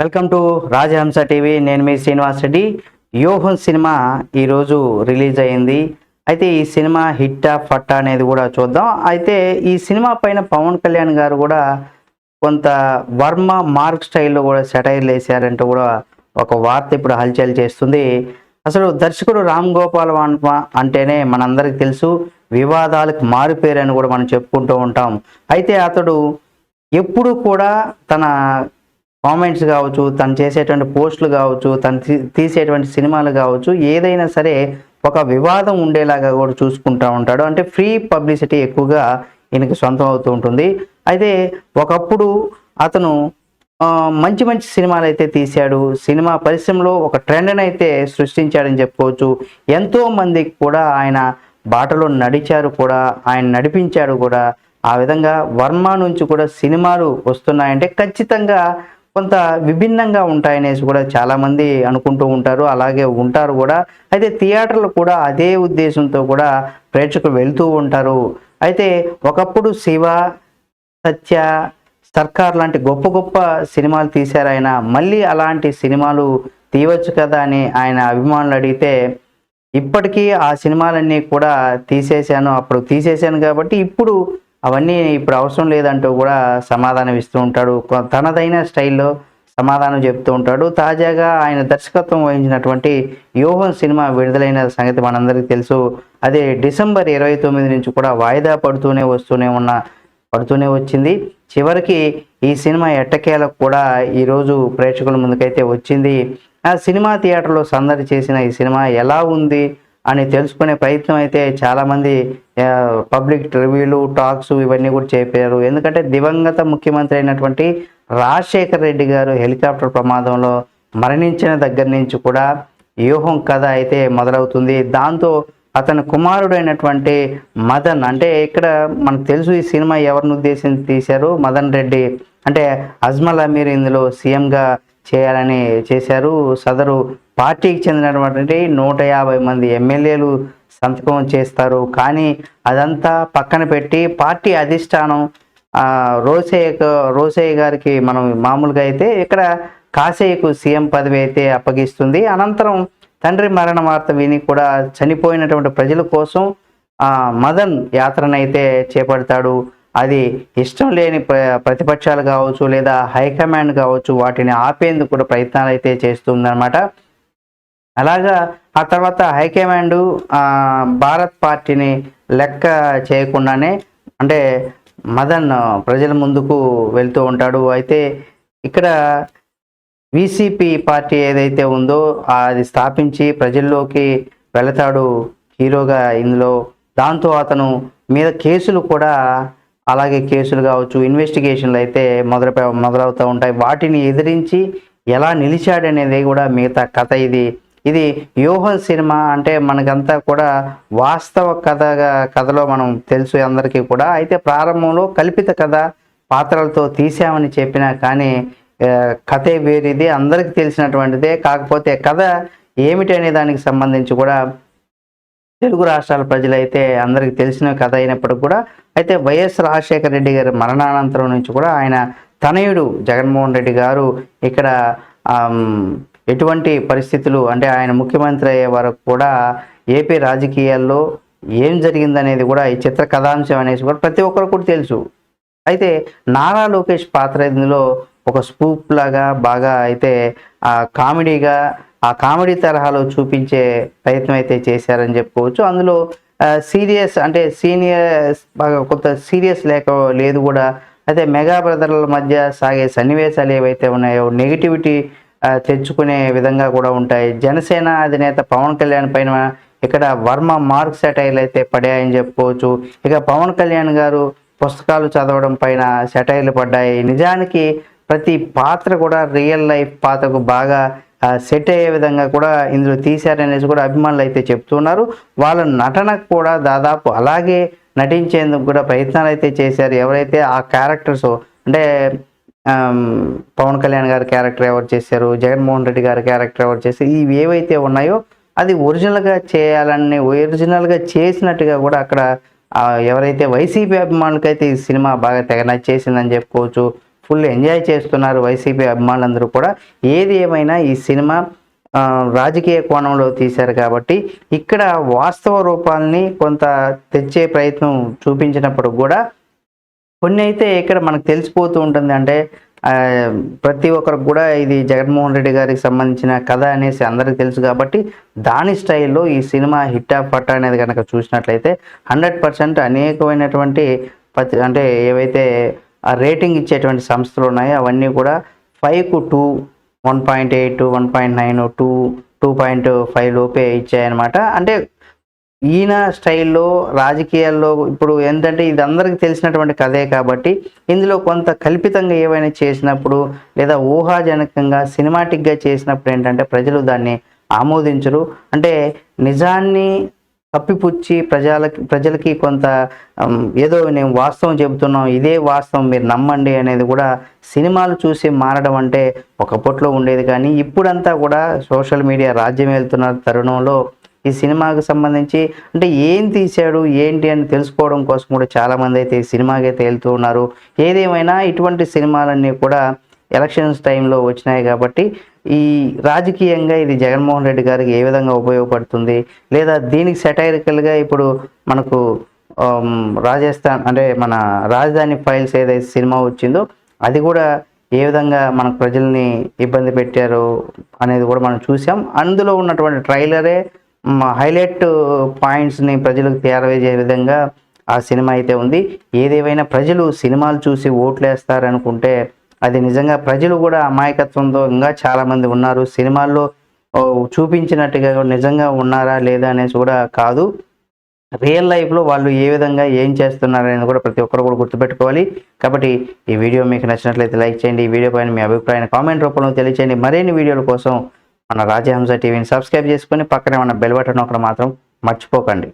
Welcome to రాజహంస TV. నేను మీ శ్రీనివాస్ రెడ్డి. యోహన్ cinema ఈరోజు release అయింది. అయితే ఈ సినిమా హిట్టా ఫట్టా అనేది కూడా చూద్దాం. అయితే ఈ సినిమా పైన పవన్ కళ్యాణ్ గారు కూడా కొంత వర్మ మార్క్ స్టైల్లో కూడా సెటైర్లు వేసారంటూ కూడా ఒక వార్త ఇప్పుడు హల్చల్ చేస్తుంది. అసలు దర్శకుడు రామ్ గోపాల్ వర్మ అంటేనే మనందరికి తెలుసు వివాదాలకు మారిపోయారని కూడా మనం చెప్పుకుంటూ ఉంటాం. అయితే అతడు ఎప్పుడు కూడా తన కామెంట్స్ కావచ్చు తను చేసేటువంటి పోస్టులు కావచ్చు తను తీసేటువంటి సినిమాలు కావచ్చు ఏదైనా సరే ఒక వివాదం ఉండేలాగా కూడా చూసుకుంటూ ఉంటాడు. అంటే ఫ్రీ పబ్లిసిటీ ఎక్కువగా ఈయనకి సొంతం అవుతూ ఉంటుంది. అయితే ఒకప్పుడు అతను మంచి మంచి సినిమాలు అయితే తీశాడు. సినిమా పరిశ్రమలో ఒక ట్రెండ్ని అయితే సృష్టించాడని చెప్పుకోవచ్చు. ఎంతో మందికి కూడా ఆయన బాటలో నడిచారు కూడా ఆయన నడిపించాడు కూడా. ఆ విధంగా వర్మ నుంచి కూడా సినిమాలు వస్తున్నాయంటే ఖచ్చితంగా కొంత విభిన్నంగా ఉంటాయనేసి కూడా చాలామంది అనుకుంటూ ఉంటారు అలాగే ఉంటారు కూడా. అయితే థియేటర్లు కూడా అదే ఉద్దేశంతో కూడా ప్రేక్షకులు వెళ్తూ ఉంటారు. అయితే ఒకప్పుడు శివ సత్య సర్కార్ లాంటి గొప్ప గొప్ప సినిమాలు తీశారు ఆయన. మళ్ళీ అలాంటి సినిమాలు తీయవచ్చు కదా అని ఆయన అభిమానులు అడిగితే ఇప్పటికీ ఆ సినిమాలన్నీ కూడా తీసేశాను అప్పుడు తీసేశాను కాబట్టి ఇప్పుడు అవన్నీ ఇప్పుడు అవసరం లేదంటూ కూడా సమాధానం ఇస్తూ ఉంటాడు. తనదైన స్టైల్లో సమాధానం చెప్తూ ఉంటాడు. తాజాగా ఆయన దర్శకత్వం వహించినటువంటి యోహన్ సినిమా విడుదలైన సంగతి మనందరికీ తెలుసు. అదే డిసెంబర్ ఇరవై తొమ్మిది నుంచి కూడా వాయిదా పడుతూనే వస్తూనే ఉన్న పడుతూనే వచ్చింది. చివరికి ఈ సినిమా ఎట్టకేలకు కూడా ఈరోజు ప్రేక్షకుల ముందుకైతే వచ్చింది. ఆ సినిమా థియేటర్లో సందడి చేసిన ఈ సినిమా ఎలా ఉంది అని తెలుసుకునే ప్రయత్నం అయితే చాలామంది పబ్లిక్ రివ్యూలు టాక్స్ ఇవన్నీ కూడా చేపారు. ఎందుకంటే దివంగత ముఖ్యమంత్రి అయినటువంటి రాజశేఖర్ రెడ్డి గారు హెలికాప్టర్ ప్రమాదంలో మరణించిన దగ్గర నుంచి కూడా వ్యూహం కథ అయితే మొదలవుతుంది. దాంతో అతని కుమారుడైనటువంటి మదన్ అంటే ఇక్కడ మనకు తెలుసు ఈ సినిమా ఎవరిని ఉద్దేశించి తీశారు? మదన్ రెడ్డి అంటే అజ్మల్ అమీర్ ఇందులో సీఎంగా చేయాలని చేశారు. సదరు పార్టీకి చెందినటువంటి నూట యాభై మంది ఎమ్మెల్యేలు సంతకం చేస్తారు. కానీ అదంతా పక్కన పెట్టి పార్టీ అధిష్టానం రోసయ్య రోసయ్య గారికి మనం మామూలుగా అయితే ఇక్కడ కాసేయకు సీఎం పదవి అయితే అప్పగిస్తుంది. అనంతరం తండ్రి మరణ వార్త విని కూడా చనిపోయినటువంటి ప్రజల కోసం మదన్ యాత్రనైతే చేపడతాడు. అది ఇష్టం లేని ప్ర- ప్రతిపక్షాలు కావచ్చు లేదా హైకమాండ్ కావచ్చు వాటిని ఆపేందుకు కూడా ప్రయత్నాలు అయితే చేస్తుందన్నమాట. అలాగా ఆ తర్వాత హైకమాండ్ భారత్ పార్టీని లెక్క చేయకుండానే అంటే మదన్ ప్రజల ముందుకు వెళ్తూ ఉంటాడు. అయితే ఇక్కడ విసిపి పార్టీ ఏదైతే ఉందో అది స్థాపించి ప్రజల్లోకి వెళతాడు హీరోగా ఇందులో. దాంతో అతను మీద కేసులు కూడా అలాగే కేసులు కావచ్చు ఇన్వెస్టిగేషన్లు అయితే మొదలు మొదలవుతూ ఉంటాయి. వాటిని ఎదిరించి ఎలా నిలిచాడనేది కూడా మిగతా కథ ఇది. ఇది యోహన్ సినిమా అంటే మనకంతా కూడా వాస్తవ కథగా కథలో మనం తెలుసు అందరికీ కూడా. అయితే ప్రారంభంలో కల్పిత కథ పాత్రలతో తీసామని చెప్పినా కానీ కథ కథే వేరేది అందరికీ తెలిసినటువంటిదే. కాకపోతే కథ ఏమిటి అనే దానికి సంబంధించి కూడా తెలుగు రాష్ట్రాల ప్రజలైతే అందరికీ తెలిసిన కథ అయినప్పటికీ కూడా అయితే వైఎస్ రాజశేఖర రెడ్డి గారి మరణానంతరం నుంచి కూడా ఆయన తనయుడు జగన్మోహన్ రెడ్డి గారు ఇక్కడ ఎటువంటి పరిస్థితులు? అంటే ఆయన ముఖ్యమంత్రి అయ్యే వరకు కూడా ఏపీ రాజకీయాల్లో ఏం జరిగిందనేది కూడా ఈ చిత్ర కథాంశం అనేసి కూడా ప్రతి ఒక్కరు కూడా తెలుసు. అయితే నారా లోకేష్ పాత్ర ఇందులో ఒక స్పూప్ లాగా బాగా అయితే ఆ కామెడీగా ఆ కామెడీ తరహాలో చూపించే ప్రయత్నం అయితే చేశారని చెప్పుకోవచ్చు. అందులో సీరియస్ అంటే సీనియర్ బాగా కొంత సీరియస్ లేక లేదు కూడా. అయితే మెగా బ్రదర్ల మధ్య సాగే సన్నివేశాలు ఏవైతే ఉన్నాయో నెగిటివిటీ తెచ్చుకునే విధంగా కూడా ఉంటాయి. జనసేన అధినేత పవన్ కళ్యాణ్ పైన ఇక్కడ వర్మ మార్క్ సెటైల్ అయితే పడాయని చెప్పుకోవచ్చు. ఇక పవన్ కళ్యాణ్ గారు పుస్తకాలు చదవడం పైన సెటైర్లు పడ్డాయి. నిజానికి ప్రతి పాత్ర కూడా రియల్ లైఫ్ పాత్రకు బాగా సెట్ అయ్యే విధంగా కూడా ఇందులో తీశారనేసి కూడా అభిమానులు అయితే చెప్తున్నారు. వాళ్ళ నటనకు కూడా దాదాపు అలాగే నటించేందుకు కూడా ప్రయత్నాలు అయితే చేశారు. ఎవరైతే ఆ క్యారెక్టర్స్ అంటే పవన్ కళ్యాణ్ గారి క్యారెక్టర్ ఎవరు చేశారు జగన్మోహన్ రెడ్డి గారి క్యారెక్టర్ ఎవరు చేశారు ఇవి ఏవైతే ఉన్నాయో అది ఒరిజినల్గా చేయాలని ఒరిజినల్గా చేసినట్టుగా కూడా అక్కడ ఎవరైతే వైసీపీ అభిమానులకైతే ఈ సినిమా బాగా తెగ నచ్చేసిందని చెప్పుకోవచ్చు ఫుల్ ఎంజాయ్ చేస్తున్నారు వైసీపీ అభిమానులందరూ కూడా. ఏది ఏమైనా ఈ సినిమా రాజకీయ కోణంలో తీశారు కాబట్టి ఇక్కడ వాస్తవ రూపాల్ని కొంత తెచ్చే ప్రయత్నం చూపించినప్పుడు కూడా కొన్ని అయితే ఇక్కడ మనకు తెలిసిపోతూ ఉంటుంది అంటే ప్రతి ఒక్కరికి కూడా ఇది జగన్మోహన్ రెడ్డి గారికి సంబంధించిన కథ అనేసి అందరికీ తెలుసు కాబట్టి దాని స్టైల్లో ఈ సినిమా హిట్ ఆఫ్ పట్ట అనేది కనుక చూసినట్లయితే హండ్రెడ్ పర్సెంట్ అనేకమైనటువంటి అంటే ఏవైతే ఆ రేటింగ్ ఇచ్చేటువంటి సంస్థలు ఉన్నాయో అవన్నీ కూడా ఫైవ్కు two one point eight one point nine two two point five లోపే ఇచ్చాయన్నమాట. అంటే ఈయన స్టైల్లో రాజకీయాల్లో ఇప్పుడు ఏంటంటే ఇది అందరికి తెలిసినటువంటి కథే కాబట్టి ఇందులో కొంత కల్పితంగా ఏవైనా చేసినప్పుడు లేదా ఊహాజనకంగా సినిమాటిక్గా చేసినప్పుడు ఏంటంటే ప్రజలు దాన్ని ఆమోదించరు. అంటే నిజాన్ని కప్పిపుచ్చి ప్రజలకి ప్రజలకి కొంత ఏదో నేను వాస్తవం చెబుతున్నాం ఇదే వాస్తవం మీరు నమ్మండి అనేది కూడా సినిమాలు చూసి మారడం అంటే ఒకప్పట్లో ఉండేది. కానీ ఇప్పుడంతా కూడా సోషల్ మీడియా రాజ్యం వెళ్తున్న తరుణంలో ఈ సినిమాకి సంబంధించి అంటే ఏం తీశాడు ఏంటి అని తెలుసుకోవడం కోసం కూడా చాలామంది అయితే ఈ సినిమాకి అయితే వెళ్తూ ఉన్నారు. ఏదేమైనా ఇటువంటి సినిమాలన్నీ కూడా ఎలక్షన్స్ టైంలో వచ్చినాయి కాబట్టి ఈ రాజకీయంగా ఇది జగన్మోహన్ రెడ్డి గారికి ఏ విధంగా ఉపయోగపడుతుంది? లేదా దీనికి సెటైరికల్గా ఇప్పుడు మనకు రాజస్థాన్ అంటే మన రాజధాని ఫైల్స్ ఏదైతే సినిమా వచ్చిందో అది కూడా ఏ విధంగా మన ప్రజల్ని ఇబ్బంది పెట్టారు అనేది కూడా మనం చూసాం. అందులో ఉన్నటువంటి ట్రైలరే హైలైట్ పాయింట్స్ని ప్రజలకు చేరవేసే విధంగా ఆ సినిమా అయితే ఉంది. ఏదేమైనా ప్రజలు సినిమాలు చూసి ఓట్లేస్తారనుకుంటే అది నిజంగా ప్రజలు కూడా అమాయకత్వంతో ఇంకా చాలామంది ఉన్నారు. సినిమాల్లో చూపించినట్టుగా నిజంగా ఉన్నారా లేదా అనేసి కూడా కాదు. రియల్ లైఫ్లో వాళ్ళు ఏ విధంగా ఏం చేస్తున్నారు అనేది కూడా ప్రతి ఒక్కరు కూడా గుర్తుపెట్టుకోవాలి. కాబట్టి ఈ వీడియో మీకు నచ్చినట్లయితే లైక్ చేయండి. ఈ వీడియో పైన మీ అభిప్రాయాన్ని కామెంట్ రూపంలో తెలియచేయండి. మరిన్ని వీడియోల కోసం మన రాజహంస టీవీని సబ్స్క్రైబ్ చేసుకొని పక్కనే ఉన్న బెల్ బటన్ ఒకటి మాత్రం మర్చిపోకండి.